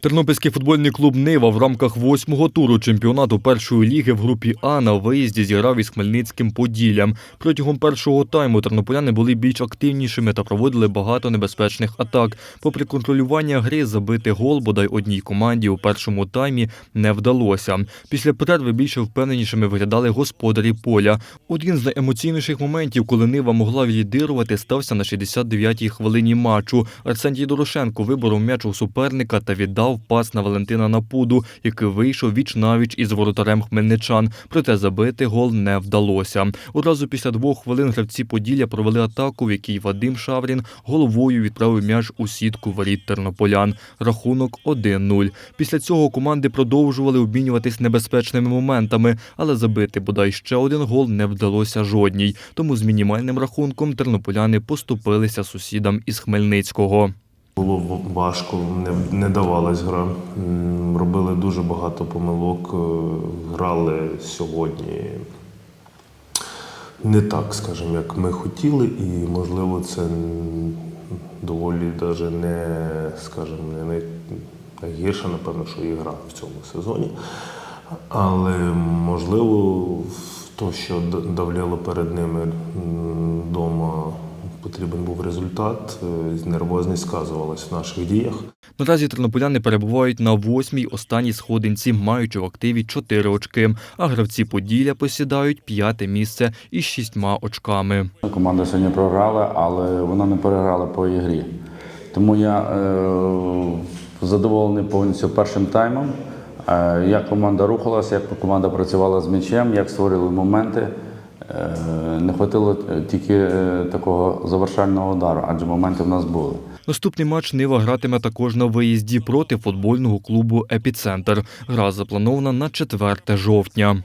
Тернопільський футбольний клуб Нива в рамках восьмого туру чемпіонату першої ліги в групі А на виїзді зіграв із Хмельницьким Поділлям. Протягом першого тайму тернополяни були більш активнішими та проводили багато небезпечних атак. Попри контролювання гри, забити гол бодай одній команді у першому таймі не вдалося. Після перерви більше впевненішими виглядали господарі поля. Один з найемоційніших моментів, коли Нива могла лідирувати, стався на 69-й хвилині матчу. Арсентій Дорошенко виборов м'яч у суперника та віддав пас на Валентина Напуду, який вийшов віч навіч із воротарем хмельничан. Проте забити гол не вдалося. Одразу після двох хвилин гравці Поділля провели атаку, в якій Вадим Шаврін головою відправив м'яч у сітку воріт тернополян. Рахунок 1-0. Після цього команди продовжували обмінюватись небезпечними моментами, але забити бодай ще один гол не вдалося жодній. Тому з мінімальним рахунком тернополяни поступилися сусідам із Хмельницького. Було важко, не, не давалась гра. Робили дуже багато помилок. е, Грали сьогодні не так, скажімо, як ми хотіли, і можливо це доволі даже не, скажімо, не найгірша, напевно, що і гра в цьому сезоні. Але можливо, то, що давляло перед ними вдома, потрібен був результат, е, нервозність сказувалась в наших діях. Наразі тернополяни перебувають на восьмій останній сходинці, маючи в активі 4 очки, а гравці Поділля посідають п'яте місце із шістьма очками. Команда сьогодні програла, але вона не переграла по ігрі. Тому я е, задоволений повністю першим таймом. Е, як команда рухалася, як команда працювала з м'ячем, як створили моменти. Е, не хватило тільки е, такого завершального удару, адже моменти в нас були. Наступний матч Нива гратиме також на виїзді проти футбольного клубу Епіцентр. Гра запланована на 4 жовтня.